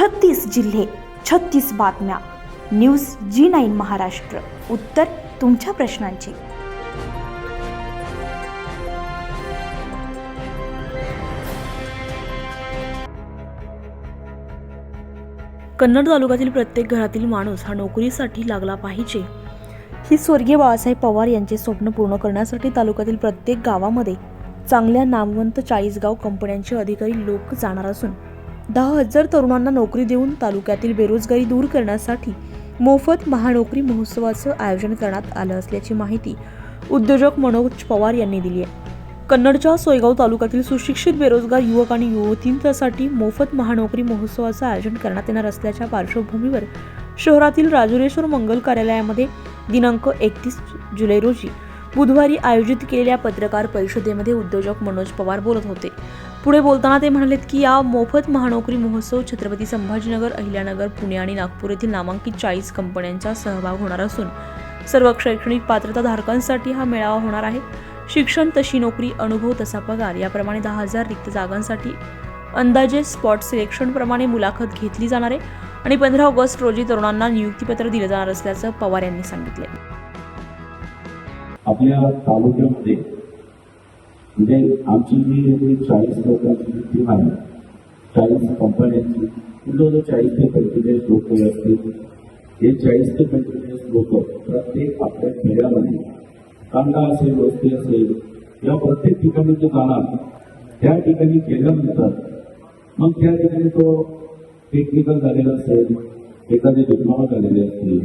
छत्तीस जिल्हे छत्तीस बातम्या. News G nine Maharashtra. उत्तर तुमच्या प्रश्नांची. कन्नड तालुक्यातील प्रत्येक घरातील माणूस हा नोकरीसाठी लागला पाहिजे. ही स्वर्गीय बाळासाहेब पवार यांचे स्वप्न पूर्ण करण्यासाठी तालुक्यातील प्रत्येक गावामध्ये चांगल्या नामवंत चाळीसगाव कंपन्यांचे अधिकारी लोक जाणार असून दहा हजार तरुणांना नोकरी देऊन तालुक्यातील बेरोजगारी दूर करण्यासाठी मोफत महानोकरी महोत्सवाचं आयोजन करण्यात आलं असल्याची माहिती उद्योजक मनोज पवार यांनी दिली आहे. कन्नडच्या सोयगाव तालुक्यातील सुशिक्षित बेरोजगार युवक आणि युवतींसाठी मोफत महानोकरी महोत्सवाचं आयोजन करण्यात येणार असल्याच्या पार्श्वभूमीवर शहरातील राजुरेश्वर मंगल कार्यालयामध्ये दिनांक एकतीस जुलै रोजी बुधवारी आयोजित केलेल्या पत्रकार परिषदेमध्ये उद्योजक मनोज पवार बोलत होते. पुढे बोलताना ते म्हणालेत की या मोफत महानोकरी महोत्सव छत्रपती संभाजीनगर अहिल्यानगर पुणे आणि नागपूर येथील नामांकित चाळीस कंपन्यांचा सहभाग होणार असून सर्व शैक्षणिक पात्रता धारकांसाठी हा मेळावा होणार आहे. शिक्षण तशी नोकरी अनुभव तसा पगार याप्रमाणे दहा हजार रिक्त जागांसाठी अंदाजे स्पॉट सिलेक्शन प्रमाणे मुलाखत घेतली जाणार आहे आणि पंधरा ऑगस्ट रोजी तरुणांना नियुक्तीपत्र दिलं जाणार असल्याचं पवार यांनी सांगितले आपल्या तालुक्यामध्ये म्हणजे आमची जी चाळीस लोकांची टीम आहे चाळीस कंपन्यांची जवळजवळ चाळीस ते पंचेचाळीस लोक असतील हे चाळीस ते पंचेचाळीस लोक प्रत्येक आपल्या खेड्यामध्ये कांदा असेल वस्ती असेल या प्रत्येक ठिकाणी जे जाणार त्या ठिकाणी केल्यानंतर मग त्या ठिकाणी तो टेक्निकल झालेला असेल एखादे डिप्लोमा झालेले असतील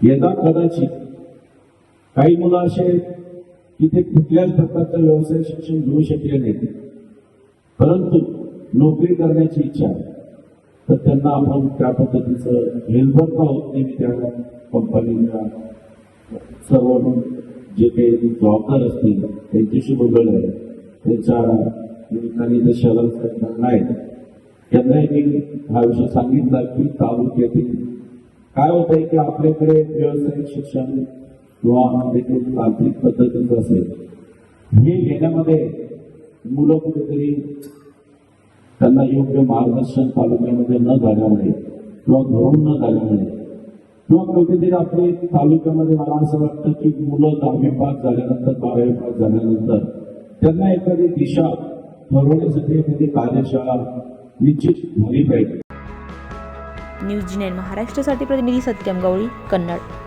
यदा कदाचित काही मुलं असे तिथे की ते कुठल्याच प्रकारचं व्यवसाय शिक्षण घेऊ शकले नाही परंतु नोकरी करण्याची इच्छा तर त्यांना आपण त्या पद्धतीचं हेल्पर आहोत. होत नाही त्या कंपनीला सर्व जे काही जबाबदार असतील त्यांच्याशी बोलवलं आहे. त्यांच्या निमित्ताने जे शहरात साहेबांना आहेत त्यांनाही मी हा विषय सांगितला की तालुक्यातील काय होत आहे की आपल्याकडे व्यावसायिक शिक्षण किंवा देखील तांत्रिक पद्धतीचं असेल. हे घेण्यामध्ये मुलं कुठेतरी त्यांना योग्य मार्गदर्शन तालुक्यामध्ये न झाल्यामुळे किंवा घरून न झाल्यामुळे किंवा कुठेतरी आपले तालुक्यामध्ये मला असं वाटतं की मुलं दहावी पास झाल्यानंतर बारावी पास झाल्यानंतर त्यांना एखादी दिशा ठरवण्यासाठी एखादी कार्यशाळा निश्चित झाली पाहिजे. न्यूज जी नाईन महाराष्ट्रासाठी प्रतिनिधी सत्यम गवळी कन्नड.